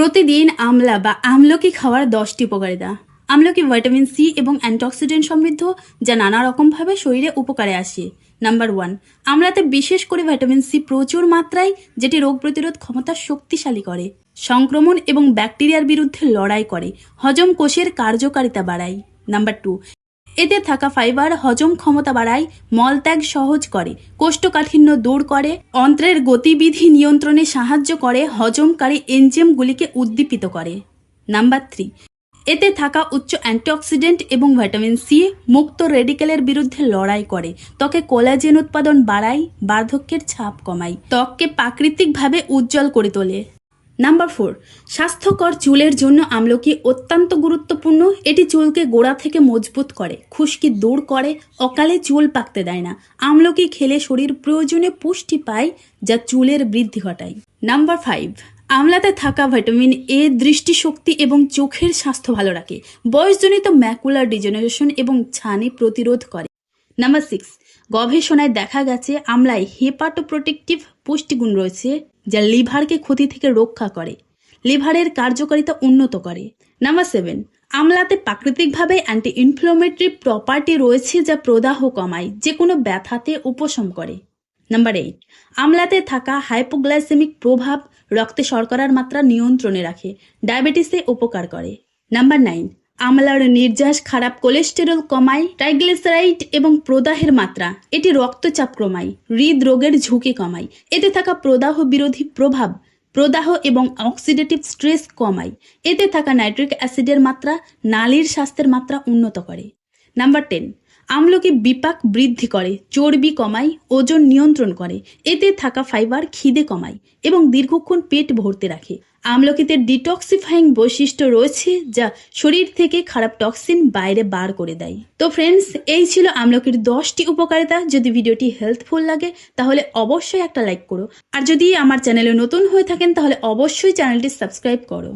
প্রতিদিন আমলা বা আমলকি খাওয়ার দশটি উপকারিতা। আমলকি ভিটামিন সি এবং অ্যান্টিঅক্সিডেন্ট সমৃদ্ধ, যা নানা রকমভাবে শরীরে উপকারে আসে। নাম্বার ওয়ান, আমলাতে বিশেষ করে ভিটামিন সি প্রচুর মাত্রায়, যেটি রোগ প্রতিরোধ ক্ষমতা শক্তিশালী করে, সংক্রমণ এবং ব্যাকটেরিয়ার বিরুদ্ধে লড়াই করে, হজম কোষের কার্যকারিতা বাড়ায়। নাম্বার টু এতে থাকা ফাইবার হজম ক্ষমতা বাড়ায় মলত্যাগ সহজ করে, কোষ্ঠকাঠিন্য দূর করে, অন্ত্রের গতিবিধি নিয়ন্ত্রণে সাহায্য করে, হজমকারী এনজেমগুলিকে উদ্দীপিত করে। নাম্বার থ্রি, এতে থাকা উচ্চ অ্যান্টিঅক্সিডেন্ট এবং ভিটামিন সি মুক্ত রেডিকেলের বিরুদ্ধে লড়াই করে, ত্বকে কোলাজেন উৎপাদন বাড়ায়, বার্ধক্যের ছাপ কমায়, ত্বককে প্রাকৃতিকভাবে উজ্জ্বল করে তোলে। নাম্বার ফোর স্বাস্থ্যকর চুলের জন্য আমলকি অত্যন্ত গুরুত্বপূর্ণ। এটি চুলকে গোড়া থেকে মজবুত করে, খুশকি দূর করে, অকালে চুল পাকতে দেয় না। আমলকি খেলে শরীর প্রয়োজনে পুষ্টি পায়, যা চুলের বৃদ্ধি ঘটায়। নাম্বার ফাইভ আমলাতে থাকা ভিটামিন এ দৃষ্টিশক্তি এবং চোখের স্বাস্থ্য ভালো রাখে। বয়সজনিত ম্যাকুলার ডিজেনারেশন এবং ছানি প্রতিরোধ করে। নাম্বার সিক্স গবেষণায় দেখা গেছে আমলায় হেপাটোপ্রোটেক্টিভ পুষ্টিগুণ রয়েছে যা লিভারকে ক্ষতি থেকে রক্ষা করে, লিভারের কার্যকারিতা উন্নত করে। নাম্বার সেভেন আমলাতে প্রাকৃতিকভাবে অ্যান্টি ইনফ্লোমেটরি প্রপার্টি রয়েছে যা প্রদাহ কমায়, যে কোনো ব্যথাতে উপশম করে। নাম্বার এইট আমলাতে থাকা হাইপোগ্লাইসেমিক প্রভাব রক্তে শর্করার মাত্রা নিয়ন্ত্রণে রাখে, ডায়াবেটিসে উপকার করে। নাম্বার নাইন আমলার নির্যাস খারাপ কোলেস্টেরল কমায়, ট্রাইগ্লিসারাইড এবং প্রদাহের মাত্রা। এটি রক্তচাপ কমায় হৃদরোগের ঝুঁকি কমায়। এতে থাকা প্রদাহ বিরোধী প্রভাব, প্রদাহ এবং অক্সিডেটিভ স্ট্রেস কমায়। এতে থাকা নাইট্রিক অ্যাসিডের মাত্রা, নালীর স্বাস্থ্যের মাত্রা উন্নত করে। নাম্বার টেন আমলকি বিপাক বৃদ্ধি করে, চর্বি কমায়, ওজন নিয়ন্ত্রণ করে। এতে থাকা ফাইবার খিদে কমায় এবং দীর্ঘক্ষণ পেট ভরতে রাখে। আমলকিতে ডিটক্সিফাইং বৈশিষ্ট্য রয়েছে যা শরীর থেকে খারাপ টক্সিন বাইরে বার করে দেয়। তো ফ্রেন্ডস এই ছিল আমলকির দশটি উপকারিতা। যদি ভিডিওটি হেল্পফুল লাগে, তাহলে অবশ্যই একটা লাইক করো। আর যদি আমার চ্যানেলে নতুন হয়ে থাকেন, তাহলে অবশ্যই চ্যানেলটি সাবস্ক্রাইব করো।